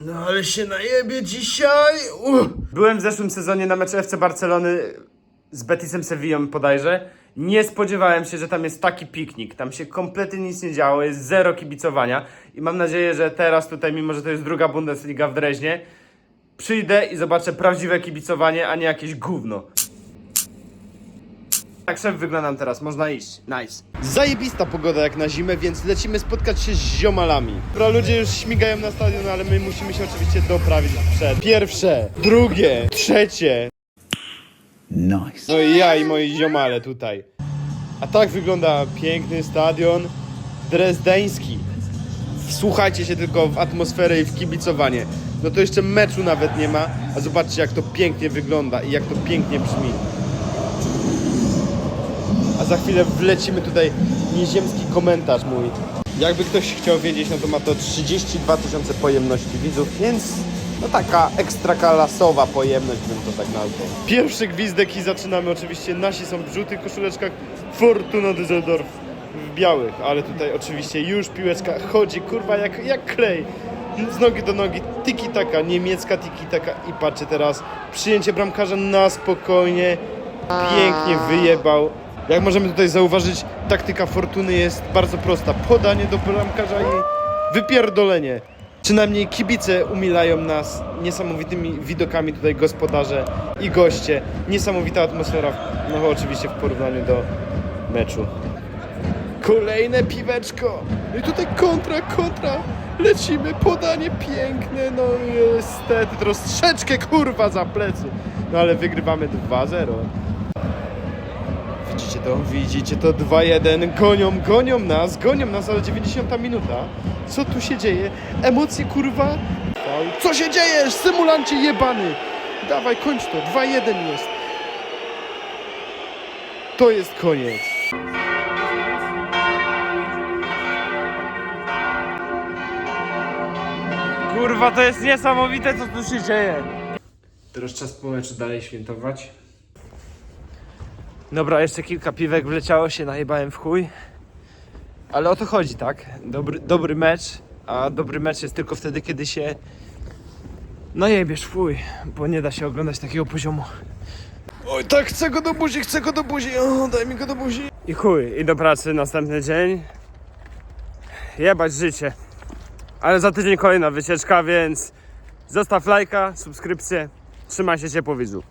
No ale się najebie dzisiaj. Byłem w zeszłym sezonie na meczu FC Barcelony z Betisem Sevillą bodajże. Nie spodziewałem się, że tam jest taki piknik. Tam się kompletnie nic nie działo, jest zero kibicowania. I mam nadzieję, że teraz tutaj, mimo że to jest druga Bundesliga w Dreźnie, przyjdę i zobaczę prawdziwe kibicowanie, a nie jakieś gówno. Tak szef wyglądam teraz, można iść. Nice. Zajebista pogoda jak na zimę, więc lecimy spotkać się z ziomalami. Dobra, ludzie już śmigają na stadion, ale my musimy się oczywiście doprawić przed. Pierwsze, drugie, trzecie. Nice. No i ja i moi ziomale tutaj. A tak wygląda piękny stadion drezdeński. Wsłuchajcie się tylko w atmosferę i w kibicowanie. No to jeszcze meczu nawet nie ma, a zobaczcie jak to pięknie wygląda i jak to pięknie brzmi. A za chwilę wlecimy tutaj nieziemski komentarz mój. Jakby ktoś chciał wiedzieć, no to ma to 32 tysiące pojemności widzów, więc no taka ekstrakalasowa pojemność bym to tak nazwał. Pierwszy gwizdek i zaczynamy oczywiście. Nasi są w żółtych koszuleczkach, Fortuna Düsseldorf w białych, ale tutaj oczywiście już piłeczka chodzi, kurwa, jak, jak klej. Z nogi do nogi, tiki taka, niemiecka tiki taka i patrzcie teraz, przyjęcie bramkarza na spokojnie, pięknie wyjebał. Jak możemy tutaj zauważyć, taktyka Fortuny jest bardzo prosta. Podanie do bramkarza i wypierdolenie. Przynajmniej kibice umilają nas niesamowitymi widokami tutaj gospodarze i goście. Niesamowita atmosfera, no oczywiście w porównaniu do meczu. Kolejne piweczko. No i tutaj kontra, kontra. Lecimy, podanie piękne, no niestety troszeczkę kurwa za plecy. No ale wygrywamy 2-0. Widzicie to? Widzicie to? 2-1. Gonią, gonią nas, gonią nas, ale 90 minuta. Co tu się dzieje? Emocje kurwa. Co się dzieje? Symulancie jebany. Dawaj, kończ to. 2-1 jest. To jest koniec. Kurwa, to jest niesamowite, co tu się dzieje. Teraz czas po meczu dalej świętować. Dobra, jeszcze kilka piwek wleciało się, najebałem w chuj. Ale o to chodzi, tak? Dobry, dobry mecz, a dobry mecz jest tylko wtedy, kiedy się najebiesz w chuj, bo nie da się oglądać takiego poziomu. Oj, tak, chcę go do buzi, chcę go do buzi. O, daj mi go do buzi. I chuj, i do pracy następny dzień. Jebać życie. Ale za tydzień kolejna wycieczka, więc zostaw lajka, subskrypcję. Trzymaj się ciepło widzu.